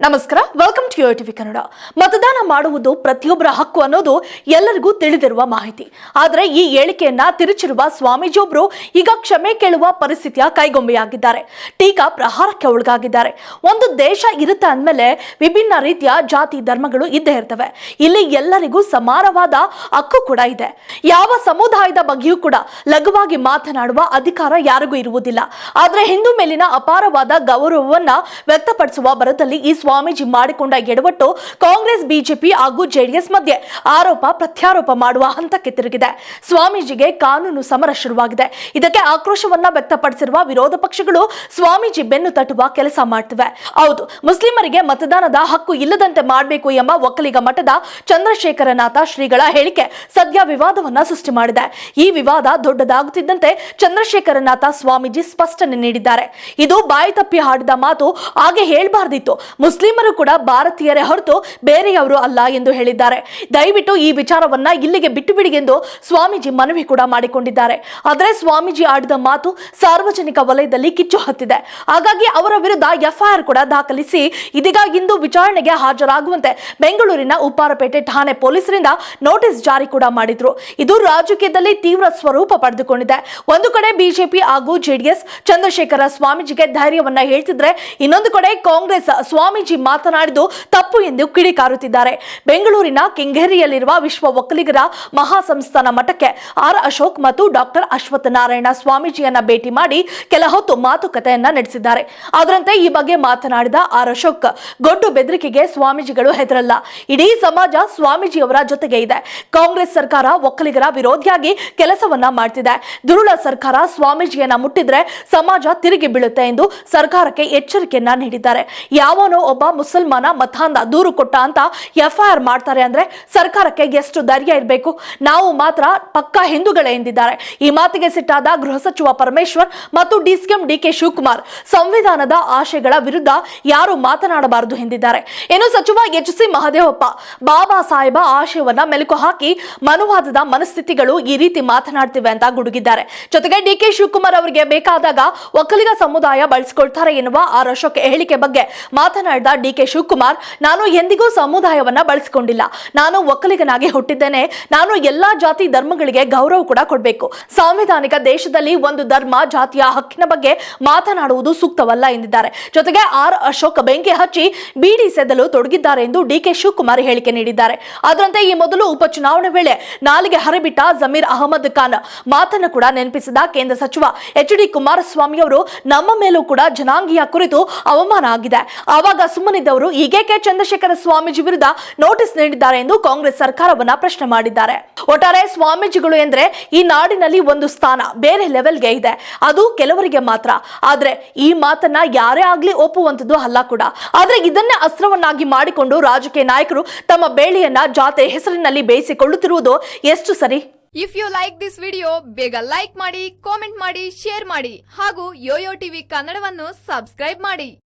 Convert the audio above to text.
ನಮಸ್ಕಾರ welcome to TV Kannada. ಮತದಾನ ಮಾಡುವುದು ಪ್ರತಿಯೊಬ್ಬರ ಹಕ್ಕು ಅನ್ನೋದು ಎಲ್ಲರಿಗೂ ತಿಳಿದಿರುವ ಮಾಹಿತಿ. ಆದರೆ ಈ ಹೇಳಿಕೆಯನ್ನ ತಿರುಚಿರುವ ಸ್ವಾಮೀಜಿಯೊಬ್ಬರು ಈಗ ಕ್ಷಮೆ ಕೇಳುವ ಪರಿಸ್ಥಿತಿಯ ಕೈಗೊಂಬೆಯಾಗಿದ್ದಾರೆ. ಟೀಕಾ ಪ್ರಹಾರಕ್ಕೆ ಒಳಗಾಗಿದ್ದಾರೆ. ಒಂದು ದೇಶ ಇರುತ್ತೆ ಅಂದಮೇಲೆ ವಿಭಿನ್ನ ರೀತಿಯ ಜಾತಿ, ಧರ್ಮಗಳು ಇದ್ದೇ ಇರ್ತವೆ. ಇಲ್ಲಿ ಎಲ್ಲರಿಗೂ ಸಮಾನವಾದ ಹಕ್ಕು ಕೂಡ ಇದೆ. ಯಾವ ಸಮುದಾಯದ ಬಗ್ಗೆಯೂ ಕೂಡ ಲಘುವಾಗಿ ಮಾತನಾಡುವ ಅಧಿಕಾರ ಯಾರಿಗೂ ಇರುವುದಿಲ್ಲ. ಆದರೆ ಹಿಂದೂ ಮೇಲಿನ ಅಪಾರವಾದ ಗೌರವವನ್ನ ವ್ಯಕ್ತಪಡಿಸುವ ಬರದಲ್ಲಿ ಈ ಸ್ವಾಮೀಜಿ ಮಾಡಿಕೊಂಡ ಎಡವಟ್ಟು ಕಾಂಗ್ರೆಸ್, ಬಿಜೆಪಿ ಹಾಗೂ ಜೆಡಿಎಸ್ ಮಧ್ಯೆ ಆರೋಪ ಪ್ರತ್ಯಾರೋಪ ಮಾಡುವ ಹಂತಕ್ಕೆ ತಿರುಗಿದೆ. ಸ್ವಾಮೀಜಿಗೆ ಕಾನೂನು ಸಮರ ಶುರುವಾಗಿದೆ. ಇದಕ್ಕೆ ಆಕ್ರೋಶವನ್ನ ವ್ಯಕ್ತಪಡಿಸಿರುವ ವಿರೋಧ ಪಕ್ಷಗಳು ಸ್ವಾಮೀಜಿ ಬೆನ್ನು ತಟ್ಟುವ ಕೆಲಸ ಮಾಡ್ತಿವೆ. ಹೌದು, ಮುಸ್ಲಿಮರಿಗೆ ಮತದಾನದ ಹಕ್ಕು ಇಲ್ಲದಂತೆ ಮಾಡಬೇಕು ಎಂಬ ಒಕ್ಕಲಿಗ ಮಠದ ಚಂದ್ರಶೇಖರನಾಥ ಶ್ರೀಗಳ ಹೇಳಿಕೆ ಸದ್ಯ ವಿವಾದವನ್ನ ಸೃಷ್ಟಿ ಮಾಡಿದೆ. ಈ ವಿವಾದ ದೊಡ್ಡದಾಗುತ್ತಿದ್ದಂತೆ ಚಂದ್ರಶೇಖರನಾಥ ಸ್ವಾಮೀಜಿ ಸ್ಪಷ್ಟನೆ ನೀಡಿದ್ದಾರೆ. ಇದು ಬಾಯಿ ತಪ್ಪಿ ಹಾಡಿದ ಮಾತು ಹಾಗೆ ಹೇಳ್ಬಾರ್ದಿತ್ತು. ಮುಸ್ಲಿಮರು ಕೂಡ ಭಾರತೀಯರೇ ಹೊರತು ಬೇರೆಯವರು ಅಲ್ಲ ಎಂದು ಹೇಳಿದ್ದಾರೆ. ದಯವಿಟ್ಟು ಈ ವಿಚಾರವನ್ನ ಇಲ್ಲಿಗೆ ಬಿಟ್ಟು ಬಿಡಿ ಎಂದು ಸ್ವಾಮೀಜಿ ಮನವಿ ಕೂಡ ಮಾಡಿಕೊಂಡಿದ್ದಾರೆ. ಆದರೆ ಸ್ವಾಮೀಜಿ ಆಡಿದ ಮಾತು ಸಾರ್ವಜನಿಕ ವಲಯದಲ್ಲಿ ಕಿಚ್ಚು ಹತ್ತಿದೆ. ಹಾಗಾಗಿ ಅವರ ವಿರುದ್ಧ ಎಫ್ಐಆರ್ ಕೂಡ ದಾಖಲಿಸಿ ಇದೀಗ ಇಂದು ವಿಚಾರಣೆಗೆ ಹಾಜರಾಗುವಂತೆ ಬೆಂಗಳೂರಿನ ಉಪ್ಪಾರಪೇಟೆ ಠಾಣೆ ಪೊಲೀಸರಿಂದ ನೋಟಿಸ್ ಜಾರಿ ಕೂಡ ಮಾಡಿದ್ರು. ಇದು ರಾಜಕೀಯದಲ್ಲಿ ತೀವ್ರ ಸ್ವರೂಪ ಪಡೆದುಕೊಂಡಿದೆ. ಒಂದು ಕಡೆ ಬಿಜೆಪಿ ಹಾಗೂ ಜೆಡಿಎಸ್ ಚಂದ್ರಶೇಖರ ಸ್ವಾಮೀಜಿಗೆ ಧೈರ್ಯವನ್ನ ಹೇಳ್ತಿದ್ರೆ, ಇನ್ನೊಂದು ಕಡೆ ಕಾಂಗ್ರೆಸ್ ಸ್ವಾಮೀಜಿ ಮಾತನಾಡಿದ್ದು ತಪ್ಪು ಎಂದು ಕಿಡಿಕಾರುತ್ತಿದ್ದಾರೆ. ಬೆಂಗಳೂರಿನ ಕೆಂಗೇರಿಯಲ್ಲಿರುವ ವಿಶ್ವ ಒಕ್ಕಲಿಗರ ಮಹಾಸಂಸ್ಥಾನ ಮಠಕ್ಕೆ ಆರ್ ಅಶೋಕ್ ಮತ್ತು ಡಾಕ್ಟರ್ ಅಶ್ವತ್ಥ ನಾರಾಯಣ ಸ್ವಾಮೀಜಿಯನ್ನ ಭೇಟಿ ಮಾಡಿ ಕೆಲ ಹೊತ್ತು ಮಾತುಕತೆಯನ್ನ ನಡೆಸಿದ್ದಾರೆ. ಅದರಂತೆ ಈ ಬಗ್ಗೆ ಮಾತನಾಡಿದ ಆರ್ ಅಶೋಕ್ ಗೊಡ್ಡು ಬೆದರಿಕೆಗೆ ಸ್ವಾಮೀಜಿಗಳು ಹೆದರಲ್ಲ. ಇಡೀ ಸಮಾಜ ಸ್ವಾಮೀಜಿಯವರ ಜೊತೆಗೆ ಇದೆ. ಕಾಂಗ್ರೆಸ್ ಸರ್ಕಾರ ಒಕ್ಕಲಿಗರ ವಿರೋಧಿಯಾಗಿ ಕೆಲಸವನ್ನ ಮಾಡ್ತಿದೆ. ದುರುಳ ಸರ್ಕಾರ ಸ್ವಾಮೀಜಿಯನ್ನ ಮುಟ್ಟಿದ್ರೆ ಸಮಾಜ ತಿರುಗಿ ಬೀಳುತ್ತೆ ಎಂದು ಸರ್ಕಾರಕ್ಕೆ ಎಚ್ಚರಿಕೆಯನ್ನ ನೀಡಿದ್ದಾರೆ. ಯಾವನೋ ಒಬ್ಬ ಮುಸಲ್ಮಾನ ಮತಾಂಧ ದೂರು ಕೊಟ್ಟ ಅಂತ ಎಫ್ಐಆರ್ ಮಾಡ್ತಾರೆ ಅಂದ್ರೆ ಸರ್ಕಾರಕ್ಕೆ ಎಷ್ಟು ಧೈರ್ಯ ಇರಬೇಕು? ನಾವು ಮಾತ್ರ ಪಕ್ಕಾ ಹಿಂದೂಗಳೇ ಎಂದಿದ್ದಾರೆ. ಈ ಮಾತಿಗೆ ಸಿಟ್ಟಾದ ಗೃಹ ಸಚಿವ ಪರಮೇಶ್ವರ್ ಮತ್ತು ಡಿಸಿಎಂ ಡಿಕೆ ಶಿವಕುಮಾರ್ ಸಂವಿಧಾನದ ಆಶಯಗಳ ವಿರುದ್ಧ ಯಾರು ಮಾತನಾಡಬಾರದು ಎಂದಿದ್ದಾರೆ. ಇನ್ನು ಸಚಿವ ಎಚ್ ಸಿ ಮಹದೇವಪ್ಪ, ಬಾಬಾ ಸಾಹೇಬ ಆಶಯವನ್ನ ಮೆಲುಕು ಹಾಕಿ ಮನುವಾದದ ಮನಸ್ಥಿತಿಗಳು ಈ ರೀತಿ ಮಾತನಾಡ್ತಿವೆ ಅಂತ ಗುಡುಗಿದ್ದಾರೆ. ಜೊತೆಗೆ ಡಿಕೆ ಶಿವಕುಮಾರ್ ಅವರಿಗೆ ಬೇಕಾದಾಗ ಒಕ್ಕಲಿಗ ಸಮುದಾಯ ಬಳಸಿಕೊಳ್ತಾರೆ ಎನ್ನುವ ಆರ್ ಅಶೋಕ್ ಹೇಳಿಕೆ ಬಗ್ಗೆ ಮಾತನಾಡಿದ ಡಿಕೆ ಶಿವಕುಮಾರ್, ನಾನು ಎಂದಿಗೂ ಸಮುದಾಯವನ್ನ ಬಳಸಿಕೊಂಡಿಲ್ಲ. ನಾನು ಒಕ್ಕಲಿಗನಾಗಿ ಹುಟ್ಟಿದ್ದೇನೆ. ನಾನು ಎಲ್ಲಾ ಜಾತಿ ಧರ್ಮಗಳಿಗೆ ಗೌರವ ಕೂಡ ಕೊಡಬೇಕು. ಸಾಂವಿಧಾನಿಕ ದೇಶದಲ್ಲಿ ಒಂದು ಧರ್ಮ, ಜಾತಿಯ ಹಕ್ಕಿನ ಬಗ್ಗೆ ಮಾತನಾಡುವುದು ಸೂಕ್ತವಲ್ಲ ಎಂದಿದ್ದಾರೆ. ಜೊತೆಗೆ ಆರ್. ಅಶೋಕ್ ಬೆಂಕಿ ಹಚ್ಚಿ ಬೀಡಿ ಸೆದಲು ತೊಡಗಿದ್ದಾರೆ ಎಂದು ಡಿಕೆ ಶಿವಕುಮಾರ್ ಹೇಳಿಕೆ ನೀಡಿದ್ದಾರೆ. ಅದರಂತೆ ಈ ಮೊದಲು ಉಪಚುನಾವಣೆ ವೇಳೆ ನಾಲಿಗೆ ಹರಿಬಿಟ್ಟ ಜಮೀರ್ ಅಹಮದ್ ಖಾನ್ ಮಾತನ್ನು ಕೂಡ ನೆನಪಿಸಿದ ಕೇಂದ್ರ ಸಚಿವ ಎಚ್ ಡಿ ಕುಮಾರಸ್ವಾಮಿ ಅವರು ನಮ್ಮ ಮೇಲೂ ಕೂಡ ಜನಾಂಗೀಯ ಕುರಿತು ಅವಮಾನ ಆಗಿದೆ. ಆವಾಗ ಸುಮ್ಮನಿದ್ದವರು ಈಗೇಕೆ ಚಂದ್ರಶೇಖರ ಸ್ವಾಮೀಜಿ ವಿರುದ್ಧ ನೋಟಿಸ್ ನೀಡಿದ್ದಾರೆ ಎಂದು ಕಾಂಗ್ರೆಸ್ ಸರ್ಕಾರವನ್ನ ಪ್ರಶ್ನೆ ಮಾಡಿದ್ದಾರೆ. ಒಟ್ಟಾರೆ ಸ್ವಾಮೀಜಿಗಳು ಎಂದ್ರೆ ಈ ನಾಡಿನಲ್ಲಿ ಒಂದು ಸ್ಥಾನ, ಬೇರೆ ಲೆವೆಲ್ಗೆ ಇದೆ. ಅದು ಕೆಲವರಿಗೆ ಮಾತ್ರ. ಆದ್ರೆ ಈ ಮಾತನ್ನ ಯಾರೇ ಆಗ್ಲಿ ಒಪ್ಪುವಂತದ್ದು ಅಲ್ಲ ಕೂಡ. ಆದ್ರೆ ಇದನ್ನೇ ಅಸ್ತ್ರವನ್ನಾಗಿ ಮಾಡಿಕೊಂಡು ರಾಜಕೀಯ ನಾಯಕರು ತಮ್ಮ ಬೇಳೆಯನ್ನ ಜಾತೆ ಹೆಸರಿನಲ್ಲಿ ಬೇಯಿಸಿಕೊಳ್ಳುತ್ತಿರುವುದು ಎಷ್ಟು ಸರಿ? If you like this video ಬೇಗ ಲೈಕ್ ಮಾಡಿ ಕಾಮೆಂಟ್ ಮಾಡಿ ಶೇರ್ ಮಾಡಿ. ಹಾಗೂ ಯೋಯೋ ಟಿವಿ ಕನ್ನಡವನ್ನು ಸಬ್ಸ್ಕ್ರೈಬ್ ಮಾಡಿ.